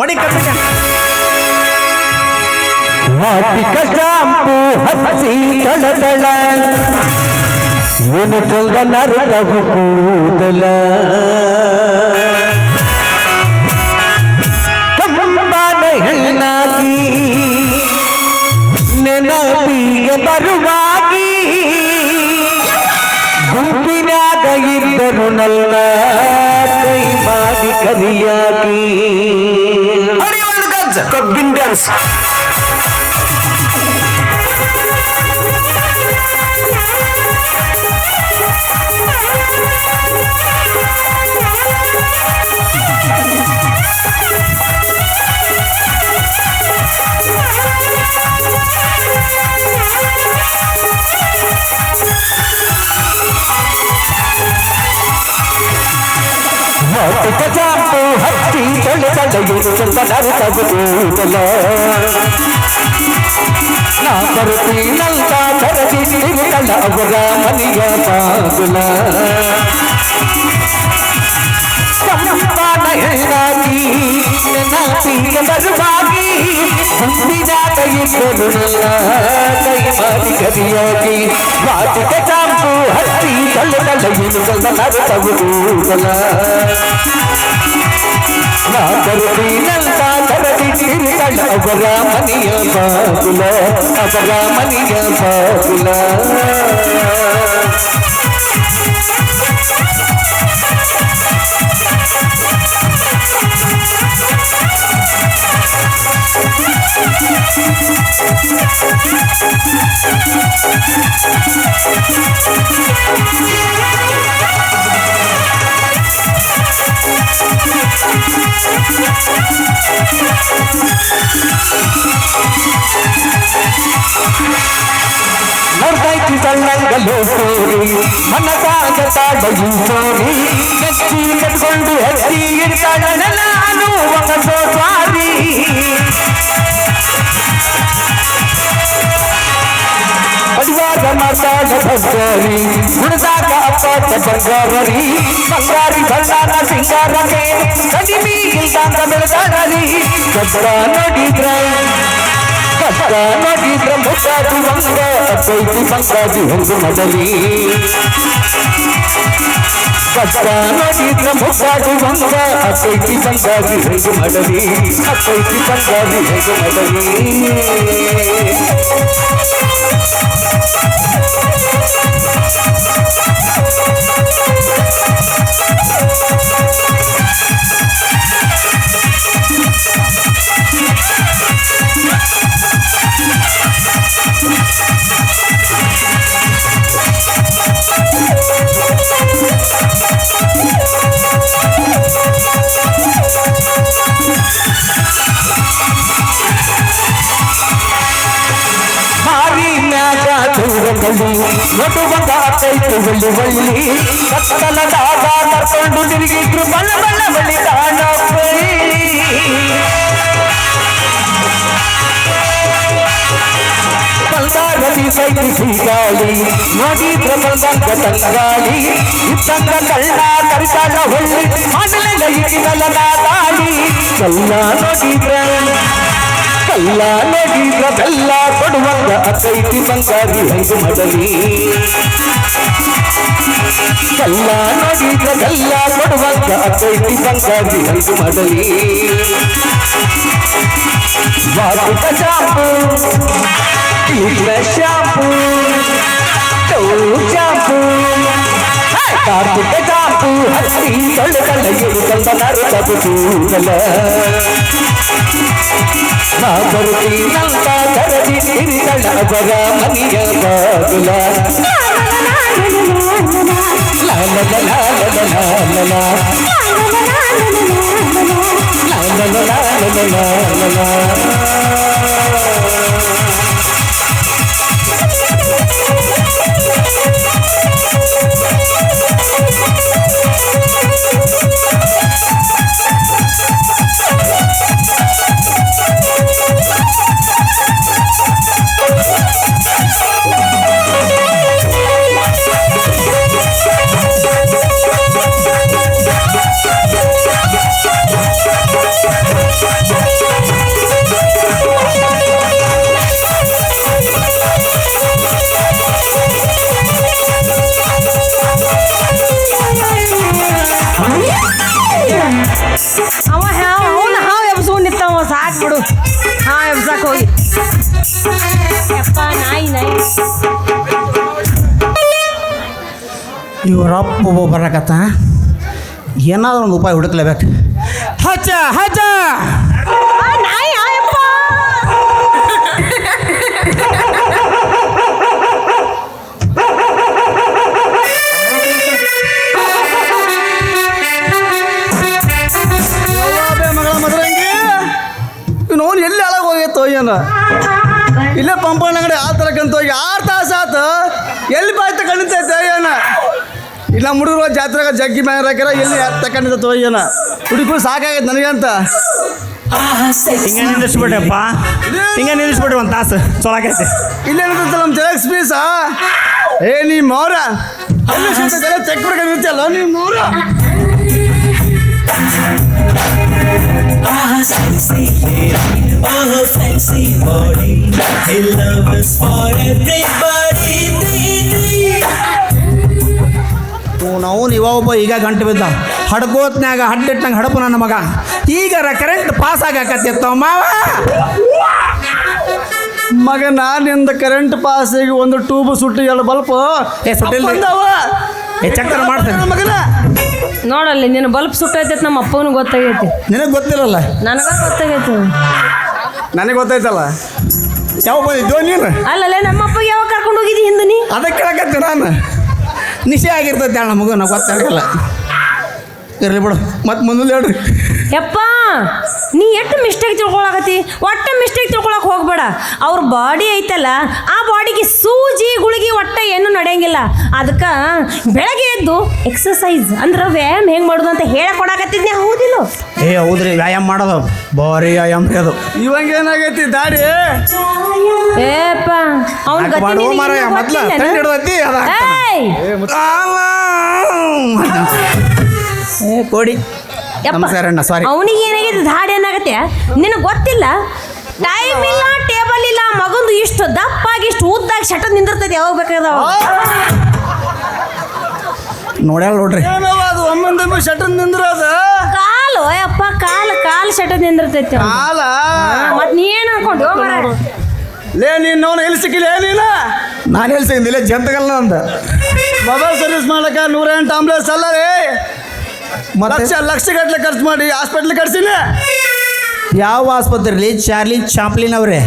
ಒಡಿ ಕಮ್ಮಿ ವಾಟಿಕ ಶಾಂಪು ಹಸಿ ತಳತಳ ಏನು ಚಂದ ನರಳವು ಕೂದಲ ಕಂಬಾನ ಹೆಣ್ಣಾಗಿ ನೆನಪಿಗೆ ಬರುವಾಗಿ ಗುಂಪಿನಾಗ ಇದ್ದರು ನಲ್ಲ ಕೈ ಮಾಡಿ dance, bin dance. దయలు చెందనరుతగుతలో నా పరుపు ఇదంతా తరది నిలవగా మనియ పాగుల నయనాగి నా తీయ దర్బాగి మంది జాత ఇద్దరున్నా దయమాలి కరియోగి వాటిక చాంపు హత్తి కళ్ళు అపరామణీయ పాకుల అపరామణీయ పాకుల Thank you. ಬಾಗುಲ ನೋಡ್ದೈತಿ ಸಣ್ಣಂಗಲು ಕೋರಿ ಮನಸಾಗ ತಾಡಲು ಕೋರಿ ನೆಚ್ಚಿ ಕಟ್ಕೊಂಡು ಹಚ್ಚಿ ಇಡ್ತಾಳ ನಾನು ಒಗಸೋ ಸ್ವಾರಿ ಅಡುವಾಗ ಮಾತಾಡ ಭದ್ರಿ ಹುಡುಗಾಗ ಅಪ್ಪಾಟ ಬಂಗಾರರಿ ಬಂಗಾರಿ ಬಣ್ಣನ ಸಿಂಗಾರಗೆ ಕಡಿಮೆ ಇಲ್ದಂಗ ಬೆಳೆದಾಡರಿ ಕಷ್ಟ ನೋಡಿದ್ರ ಕಷ್ಟ ನೋಡಿದ್ರ साधु अंग चैती पंगाजी हंस मदली मुखाजी भंग अचैती पंगाजी हंस मदली अचैती पंगाजी हंस मदली కట్టడల దాదా కట్టండు తిరిగి కృపణ బల్ల బలి దానపై పల్లారది సైకి సీగాలి నోటి ಇಟ್ಟಿದಲ್ಲ ದಾಳಿ ಕಲ್ಲ ನೋಡಿದ್ರ ಕಲ್ಲ ನೋಡಿದ್ರ ಬೆಲ್ಲ ಕೊಡುವಂಗ ಅಕೈತಿ ಬಂಗಾರಿ ಹೆಂಗು ಮಡಲಿ ಕಲ್ಲ ನೋಡಿದ್ರ ಬೆಲ್ಲ ಕೊಡುವಂಗ ಅಕೈತಿ ಬಂಗಾರಿ ಹೆಂಗು ಮಡಲಿ ವಾಟಿಕ ಶಾಂಪು ಇದ್ರ shampoo tau shampoo Kartika shampoo ಹತ್ತಿ ತೊಳೆದಲ್ಲ ಇರುತ್ತಲ್ಲ ನರಕದು ಕೂದಲ ನಾ ಬರ್ತೀನಂತ ಕರದಿ ತಿರುಗಲ ಅವರ ಮನೆಯ ಬಾಗುಲ ಲಾ ಲ ಲ ಲಾ ಲ ಇವರಪ್ಪ ಒಬ್ಬ ಬರಕತ್ತ? ಏನಾದ್ರು ಒಂದು ಉಪಾಯ ಹುಡುಕ್ಲೇಬೇಕು. ಹಚ್ಚ ಹಚ್ಚ! ಇಲ್ಲ ಹುಡುಗರು ಜಾತ್ರೆಗೆ ಜಗ್ಗಿ ಮ್ಯಾಗ ಹಾಕ್ಯಾರ ಎಲ್ಲಿ ತಕೊಂಡಿದ್ದೋ ಏನ? ಹುಡುಗರು ಸಾಕಾಗೈತೆ ನನಗಂತ ಹಿಂಗೆ ನಿಲ್ಲಿಸ್ಬಿಟ್ಟಪ್ಪ ಹಿಂಗೆ ನಿಲ್ಲಿಸ್ಬಿಟ್ರಿ ಒಂದು ತಾಸು. ಚಲೋ ಆಗೈತೆ. ಇಲ್ಲೇನಂತ ನಮ್ಮ ಜೆರಾಕ್ಸ್ ಪೀಸ ಏ ನೀ ಮೌರ ತೆಕ್ಬಿಡ್ಕ ಕೊಡ್ಕೊಂಡಿರ್ತಿಯಲ್ಲ ನೀ ಮೌರ Ah, sexy lady, oh sexy body, hey love is for everybody. ಇವ ಒಬ್ಬ ಈಗ ಗಂಟು ಬಿದ್ದ. ಹಡ್ಕೋತ್ನ್ಯಾಗ ಹಡ್ಡಿಟ್ಟಂಗೆ ಹಡಪು ನನ್ನ ಮಗ. ಈಗಾರ ಕರೆಂಟ್ ಪಾಸ್ ಆಗಾಕತ್ತಿತ್ತು ಮಾವ? ಮಗ ನಾನಿಂದ ಕರೆಂಟ್ ಪಾಸ್ ಆಗಿ ಒಂದು ಟ್ಯೂಬ್ ಸುಟ್ಟು ಎರಡು ಬಲ್ಪ್. ಏ, ಸುಟ್ಟಿಲ್ಲ ಏ, ಚಕ್ಕರ್ ಮಾಡ್ತೇನೆ. ಮಗನ. ನೋಡಲ್ಲಿ ನಿನ್ನ ಬಲ್ಪ್ ಸುಟ್ಟೈತೆ ನಮ್ಮ ಅಪ್ಪನಿಗೆ ಗೊತ್ತಾಗೈತಿ. ನಿನಗೆ ಗೊತ್ತಿರಲ್ಲ? ನನಗ ಗೊತ್ತಾಗೈತಿ. ನನಗೆ ಗೊತ್ತಾಯ್ತಲ್ಲ? ಯಾವ ಬಂದಿದ್ದೋ ನೀನು? ಅಲ್ಲಲ್ಲೇ ನಮ್ಮ ಅಪ್ಪಗೆ ಯಾವಾಗ ಕರ್ಕೊಂಡು ಹೋಗಿದ್ದಿ ಹಿಂದೆ ನೀ? ಅದಕ್ಕೆ ಕೇಳಕತ್ತೆ ನಾನು. ನಿಶೆ ಆಗಿರ್ತೈತೆ ಅಣ್ಣ ಮಗು ನಾವು ಗೊತ್ತಾಗಲ್ಲ. ಇರಲಿ ಬಿಡು ಮತ್ತೆ ಮುಂದೆ ಹೇಳ್ರಿ. ಯಪ್ಪ ನೀ ಎಷ್ಟು ಮಿಸ್ಟೇಕ್ ತಿಳ್ಕೊಳಕತ್ತಿ? ಒಟ್ಟ ಮಿಸ್ಟೇಕ್ ತಿಳ್ಕೊಳಕ್ ಹೋಗ್ಬೇಡ. ಅವ್ರ ಬಾಡಿ ಐತಲ್ಲ ಆ ಬಾಡಿಗೆ ಸೂಜಿ ಗುಳಿಗಿ ಒಟ್ಟ ಏನು ನಡೆಯಂಗಿಲ್ಲ. ಅದಕ್ಕೆ ಬೆಳಗ್ಗೆ ಎದ್ದು ಎಕ್ಸಸೈಸ್ ಅಂದ್ರೆ ವ್ಯಾಯಾಮ ಹೆಂಗೆ ಮಾಡೋದು ಅಂತ ಹೇಳಕ್ ಕೊಡಕತ್ತಿದ್ನಿ ಹೌದಿಲ್ಲ? ಏ ಹೌದ್ರಿ ವ್ಯಾಯಾಮ ಮಾಡೋದು ಬಾರಿ ವ್ಯಾಯಾಮ ಅದು. ಇವಾಗ ಏನಾಗೈತಿ ದಾಡಿ? ಏಪ್ಪ ಅವ್ನ ಕೋಡಿ ನಮಸ್ಕಾರ ಅಣ್ಣ ಸಾರಿ ಅವನಿಗೆ ಏನಾಗೈತೆ ಧಾಡಿ ಏನಾಗತ್ತೆ? ನಿನಗೆ ಗೊತ್ತಿಲ್ಲ? ಟೈಮ್ ಇಲ್ಲ ಟೇಬಲ್ ಇಲ್ಲ ಮಗಂದು ಇಷ್ಟು ದಪ್ಪಾಗಿ ಇಷ್ಟು ಉದ್ದಾಗಿ ಶಟ ನಿಂದಿರ್ತೈತಿ ಯಾವಾಗ ಬೇಕಾದ ನೋಡ್ಯಾಳ ನೋಡ್ರಿ. ಏನವ ಅದು? ಒಮ್ಮೊಂದೊಮ್ಮೆ ಶಟನ್ ನಿಂದ್ರದ? ಕಾಲು ಅಪ್ಪ ಕಾಲು ಕಾಲು ಶಟ ನಿಂದಿರ್ತೈತಿ ಕಾಲ? ಮತ್ತೆ ಮತ್ ನೀ ಏನ್ ಅನ್ಕೊಂಡು ಲೇ ನೀನು ನೋವು ಎಲ್ಲಿ ಸಿಕ್ಕಿಲ್ಲ? ಏನಿಲ್ಲ ನಾನು ಎಲ್ಲಿ ಇಲ್ಲೇ ಜಂತಗಲ್ಲ ಅಂದ. ಮೊಬೈಲ್ ಸರ್ವಿಸ್ ಮಾಡಕ ನೂರ ಎಂಟು ಆಂಬುಲೆನ್ಸ್ ಅಲ್ಲ ರೀ. ಲಕ್ಷ ಲಕ್ಷ ಗಟ್ಟಲೆ ಖರ್ಚು ಮಾಡಿ ಹಾಸ್ಪಿಟ್ಲ್ ಕಟ್ಸಿನಿ. ಯಾವ ಆಸ್ಪತ್ರೆಲಿ? ಚಾರ್ಲಿ ಚಾಪ್ಲಿನ್ ಅವ್ರೆ.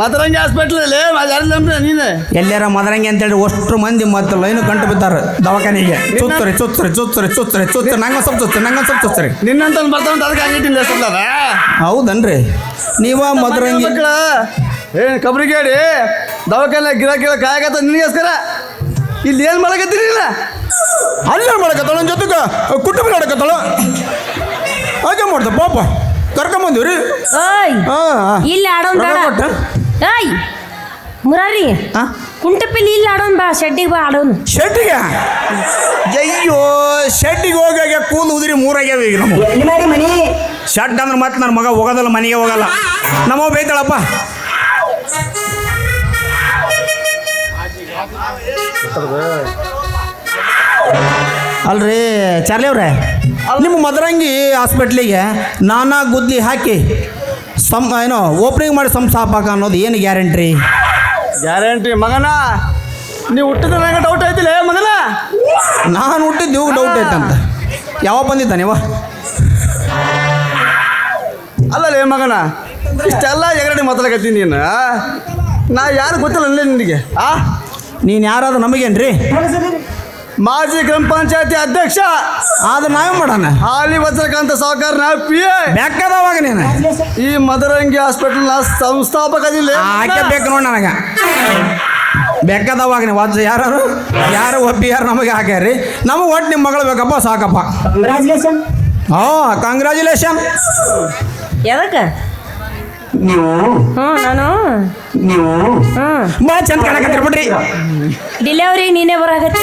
ಮದರಂಗಿ ಹಾಸ್ಪಿಟ್ಲಲ್ಲಿ ಯಾರು ನೀನೆ? ಎಲ್ಲಾರ ಮದರಂಗಿ ಅಂತೇಳಿ ಅಷ್ಟು ಮಂದಿ ಮತ್ತೆ ಲೈನು ಕಂಟು ಬಿದ್ದಾರ ದವಾಖಾನೆಗೆ. ಚುತ್ತರಿ ಚುತ್ತರಿ ಚುತ್ತರಿ ಚುತ್ತರಿ ಚುತ್ತರಿ ನಂಗೆ ಸ್ವಲ್ಪ ಚುತ್ತರಿ ನಂಗೆ ಸ್ವಲ್ಪ ಚುತ್ತರಿ ನಿನ್ನಂತ ಬರ್ತಾವಂತ ಅದಕ್ಕೆ ಹಂಗಿಟ್ಟಿಲ್ಲ ಎಷ್ಟಲ್ಲ ಹೌದನ್ರಿ. ನೀವ ಮದರಂಗಿ ಏನ್ ಏನು ಕಬ್ರಿಗೇಡಿ? ದವಾಖಾನೆ ಗಿರಾಕಿಗಳ ಕಾಯಕತ್ತ ನಿನಗೋಸ್ಕರ? ಇಲ್ಲಿ ಏನು ಮಾಡಕತ್ತೀರಿ ಇಲ್ಲ ಅಲ್ಲೇ ಮಾಡಕತ್ತಾಳ ನನ್ನ ಜೊತೆಗೆ? ಕುಟುಂಬ ನಡಕತ್ತಾಳ? ಹಾಗೆ ಮಾಡ್ದ ಪಾಪ. ಕರ್ಕೊಂಬಂದಿವ್ರಿ? ಓಯ್ ಹಾಂ ಇಲ್ಲಿ ಆಡೋನ್ ಬೇಡ. ಏಯ್ ಮುರಾರಿ ಹಾಂ? ಕುಂಟಪಿಲ್ಲಿ ಇಲ್ಲಿ ಆಡೋನ್ ಬಾ ಶೆಡ್ಡಿಗೆ ಬಾ ಆಡೋನು. ಶೆಟ್ಟಿಗೆ ಅಯ್ಯೋ ಶೆಟ್ಟಿಗೆ ಹೋಗಾಗ ಕೂದಲು ಉದಿರಿ ಮೂರಾಗ್ಯಾವ ಈಗ ನಮ್ಮ ಶೆಡ್ ಅಂದ್ರೆ ಮತ್ತೆ ನನ್ನ ಮಗ ಹೋಗೋದಲ್ಲ ಮನೆಗೆ ಹೋಗಲ್ಲ. ನಮ್ಮ ಬೈತಾಳಪ್ಪ. ಅಲ್ರಿ ಚಾರ್ಲಿ ಅವ್ರೆ ನಿಮ್ಮ ಮದರಂಗಿ ಹಾಸ್ಪಿಟ್ಲಿಗೆ ನಾನಾ ಗುದ್ಲಿ ಹಾಕಿ ಸಂ ಏನೋ ಓಪನಿಂಗ್ ಮಾಡಿ ಸಂಸ್ಥಾಪಕ ಅನ್ನೋದು ಏನು ಗ್ಯಾರಂಟ್ರಿ? ಗ್ಯಾರಂಟಿ ಮಗನ ನೀವು ಹುಟ್ಟಿದ ನನಗೆ ಡೌಟ್ ಐತಿಲ್ಲ ಏ ಮಗನ? ನಾನು ಹುಟ್ಟಿದ್ದು ಇವಾಗ ಡೌಟ್ ಐತಂತ ಯಾವಾಗ ಬಂದಿದ್ದ ನೀವ? ಅಲ್ಲಲ್ಲ ಏ ಮಗನ ಇಷ್ಟೆಲ್ಲ ಎಗರಡಿ ಮಾತಾಡಕತ್ತೀನಿ ನೀನು ನಾ ಯಾರು ಗೊತ್ತಿಲ್ಲ ಅಲ್ಲೇ ನಿನಗೆ ಆ? ನೀನು ಯಾರಾದ್ರೂ ನಮಗೇನ್ರಿ? ಮಾಜಿ ಗ್ರಾಮ ಪಂಚಾಯತಿ ಅಧ್ಯಕ್ಷ. ಆದ್ರೆ ನಾವೇ ಮಾಡೋಣ? ಹಾಲಿ ವಜ್ರಕಾಂತ ಸಾವುಕಾರ ನಾ ಪಿ ಎ ಬೆಕ್ಕದವಾಗ ನೀನು. ಈ ಮದರಂಗಿ ಹಾಸ್ಪಿಟಲ್ನ ಸಂಸ್ಥಾಪಕ ಏ ಬೇಕು ನೋಡಿ ನನಗೆ. ಬೆಕ್ಕದವಾಗ ನೀವು ವಜ್ರ ಯಾರು ಯಾರು ಒಬ್ಬಿ ಯಾರು ನಮಗೆ ಹಾಕ್ಯಾರಿ ನಮಗೆ ಒಟ್ಟು ನಿಮ್ಮ ಮಗಳು ಬೇಕಪ್ಪ ಸಾಕಪ್ಪ. ಹಾಂ ಕಂಗ್ರ್ಯಾಚುಲೇಷನ್ ಎದಕ್ಕೆ? ಹ್ಞೂ ನಾನು. ನೀವು? ಬಾ ಚಂದ ಕಾಣಕತ್ತೀರಿ ಬಿಡ್ರಿ. ಡಿಲೆವರಿ ನೀನೇ ಬರಾಕತ್ತಿ.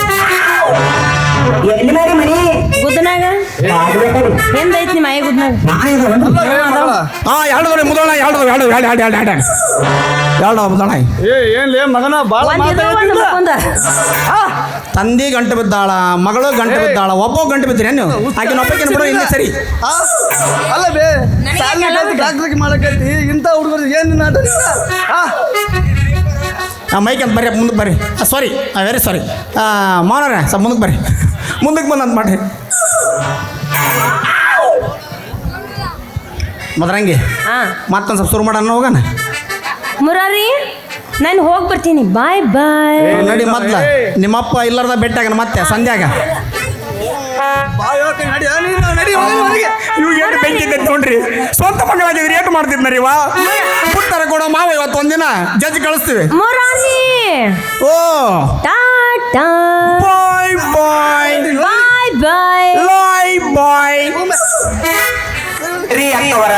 ಗುದ್ದನಾಗ ಎಂದೈತಿ ನಿಮ್ಮ ಆಯಿ ಗುದ್ದನಾಗ ಹಾಂ ಎರಡು ಮುದೋಣ ಎರಡು ಎರಡು ಎರಡು ಎರಡು ಎರಡು ಎರಡು ಎರಡು ಮುದೋಣ ಏ ಏನ್ಲೇ ಮಗನ ಬಾಳ ತಂದಿ ಗಂಟು ಬಿದ್ದಾಳ ಮಗಳು ಗಂಟು ಬಿದ್ದಾಳ ಒಬ್ಬ ಗಂಟು ಬಿದ್ದೀರಿ ನೀವು ಆಕಿನ ಒಬ್ಬಕಿನ ಬಿಡು ಇಲ್ಲಿ ಸರಿ. ಆ? ಅಲ್ಲ ಬೇ ಡಾಕ್ಟ್ರಿಗೆ ಇಂಥ ಹುಡುಗರು ಏನು ನಾಟಕ ಆ. ಆ ಮೈಕ್ ಅಂತ ಬರ್ರಿ ಮುಂದಕ್ಕೆ ಬರ್ರಿ. ಸಾರಿ ವೆರಿ ಸಾರಿ ಮಾನವ್ರೆ ಸ್ವಲ್ಪ ಮುಂದಕ್ಕೆ ಬರ್ರಿ. ಮುಂದಕ್ಕೆ ಬಂದಂತ ಮಾಡ್ರಿ. ಮದ್ರಂಗಿ ಹಾ. ಮತ್ತೊಂದು ಸ್ವಲ್ಪ ಶುರು ಮಾಡೋಣ ಹೋಗೋಣ. ಮುರಾರಿ? ನಾನು ಹೋಗಿ ಬರ್ತೀನಿ. ಬಾಯ್ ಬಾಯ್ ನಡಿ ಮೊದ್ಲ. ನಿಮ್ಮಪ್ಪ ಇಲ್ಲಾರ್ದ ಬೆಟ್ಟಾಗ ಮತ್ತೆ ಸಂಧ್ಯಾಗ. ಏನು ಬೆಂಕಿ ನೋಡ್ರಿ. ಸ್ವಂತ ಮಗಳಾಗಿದ್ರಿ ಏನು ಮಾಡ್ತಿದ್ನ ರೀ ವಾ ಪುಟ್ಟಾರ ಕೊಡೋ ಮಾವ ಇವತ್ತು ಒಂದಿನ. ಜಜ್ ಕಳಿಸ್ತೀವಿ. ಮುರಾರಿ ಓ. ಟಾಟಾ ಬಾಯ್ ಬಾಯ್ ಬಾಯ್ ಬಾಯ್ ಬಾಯ್ ಬಾಯ್ ರೀ ಅಕ್ಕವರ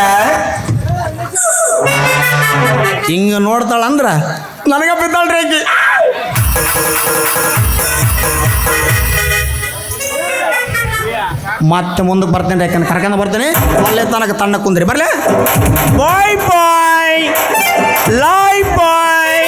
ಹಿಂಗ ನೋಡ್ತಾಳಂದ್ರ ನನಗ ಬಿದ್ದಾಳ್ರಿ ಆಕಿ. ಮತ್ತೆ ಮುಂದಕ್ಕೆ ಬರ್ತೇನೆ ಯಾಕಂದ್ರೆ ಕರ್ಕೊಂಡು ಬರ್ತೇನೆ. ಅಲ್ಲೇ ತನಕ ತಣ್ಣ ಕುಂದ್ರಿ. ಬರ್ಲೇ? ಬಾಯ್ ಬಾಯ್ ಲಾಯ್ ಬಾಯ್